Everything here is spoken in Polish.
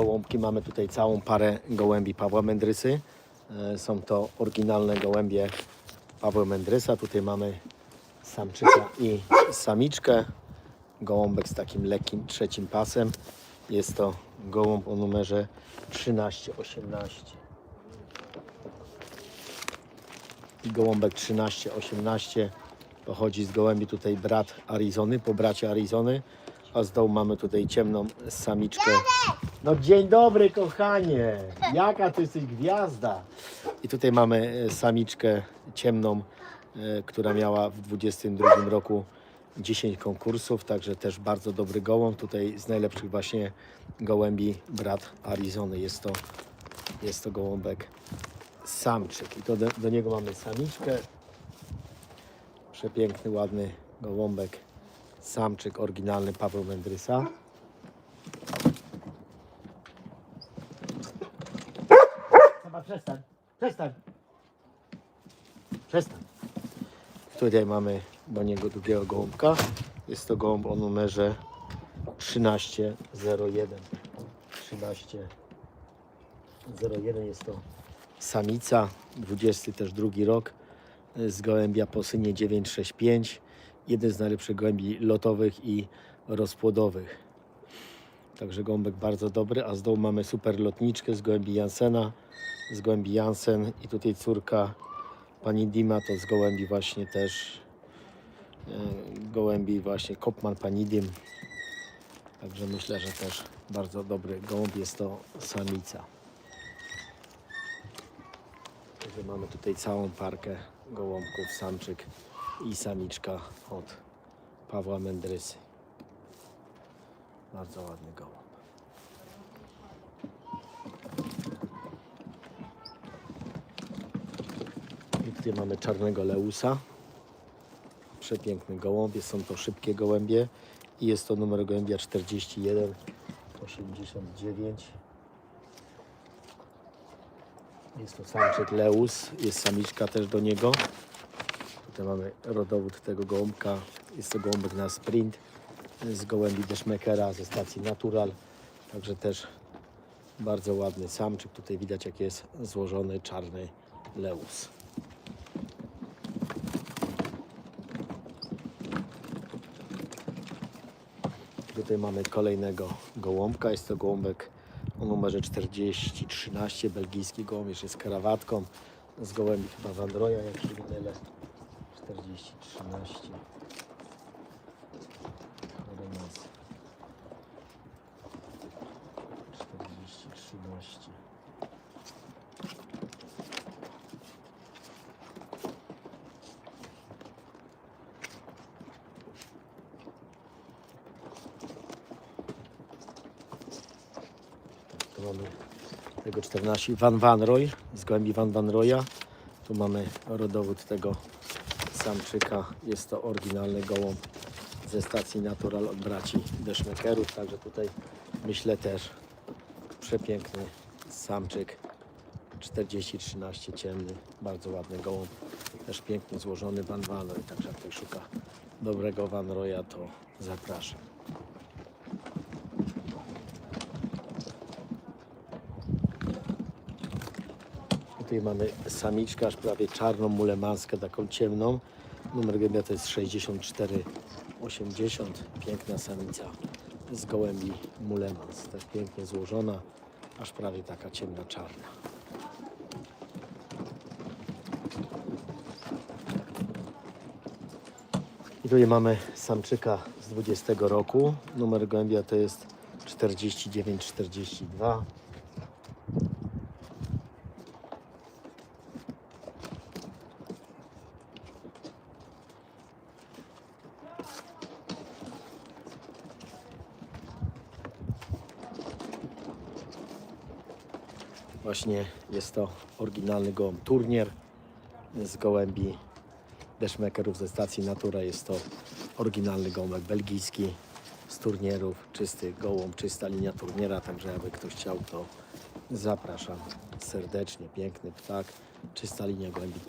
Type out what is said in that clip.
gołąbki. Mamy tutaj całą parę gołębi Pawła Mędrysy. E, Są to oryginalne gołębie Pawła Mędrysa. Tutaj mamy samczyka i samiczkę. Gołąbek z takim lekkim trzecim pasem. Jest to gołąb o numerze 1318. I gołąbek 1318 pochodzi z gołębi tutaj brat Arizony, po bracie Arizony. A z dołu mamy tutaj ciemną samiczkę. No dzień dobry kochanie! Jaka ty jesteś gwiazda! I tutaj mamy e, samiczkę ciemną, e, która miała w 22 roku 10 konkursów, także też bardzo dobry gołąb. Tutaj z najlepszych właśnie gołębi brat Arizony. Jest to, jest to gołąbek samczyk. I to do, do niego mamy samiczkę. Przepiękny, ładny gołąbek samczyk oryginalny Paweł Mędrysa. Przestań, przestań. Przestań. Tutaj mamy do niego drugiego gołąbka. Jest to gołąb o numerze 1301. 1301 jest to samica, 20 też drugi rok z gołębia po synie 965. Jeden z najlepszych gołębi lotowych i rozpłodowych. Także gołąbek bardzo dobry, a z dołu mamy super lotniczkę z gołębi Jansena, z gołębi Jansen i tutaj córka pani Dima to z gołębi właśnie też e, gołębi właśnie Kopman pani Dim. Także myślę, że też bardzo dobry gołąb jest to samica. Także mamy tutaj całą parkę gołąbków, samczyk i samiczka od Pawła Mędrysy. Bardzo ładny gołąb. I tutaj mamy czarnego leusa. Przepiękny gołąbie, są to szybkie gołębie i jest to numer gołębia 41 89. Jest to samczyk leus, jest samiczka też do niego. Tutaj mamy rodowód tego gołąbka. Jest to gołąbek na sprint z gołębi Deszmekera ze stacji Natural. Także też bardzo ładny samczyk. Tutaj widać jak jest złożony czarny leus. Tutaj mamy kolejnego gołąbka. Jest to gołąbek o numerze 4013, belgijski gołąb, jeszcze z krawatką. Z gołębi chyba Wandroja, jak się mylę. 4013. Renes. 4013. Tu mamy tego 14 Van Van Roy z gołębi Van Van Roya. Tu mamy rodowód tego samczyka. Jest to oryginalny gołąb ze stacji Natural od braci Deszmekerów. Także tutaj myślę też przepiękny samczyk 40-13 ciemny. Bardzo ładny gołąb. Też pięknie złożony Van Roy. Także jak ktoś szuka dobrego Van Roya to zapraszam. Tutaj mamy samiczkę, aż prawie czarną mulemanskę, taką ciemną. Numer gębia to jest 6480. Piękna samica z gołębi mulemans. Tak pięknie złożona, aż prawie taka ciemna czarna. I tutaj mamy samczyka z 20 roku. Numer gołębia to jest 4942. Właśnie jest to oryginalny gołąb turnier z gołębi deszmekerów ze stacji Natura. Jest to oryginalny gołąbek belgijski z turnierów. Czysty gołąb, czysta linia turniera. Także jakby ktoś chciał, to zapraszam serdecznie. Piękny ptak, czysta linia gołębi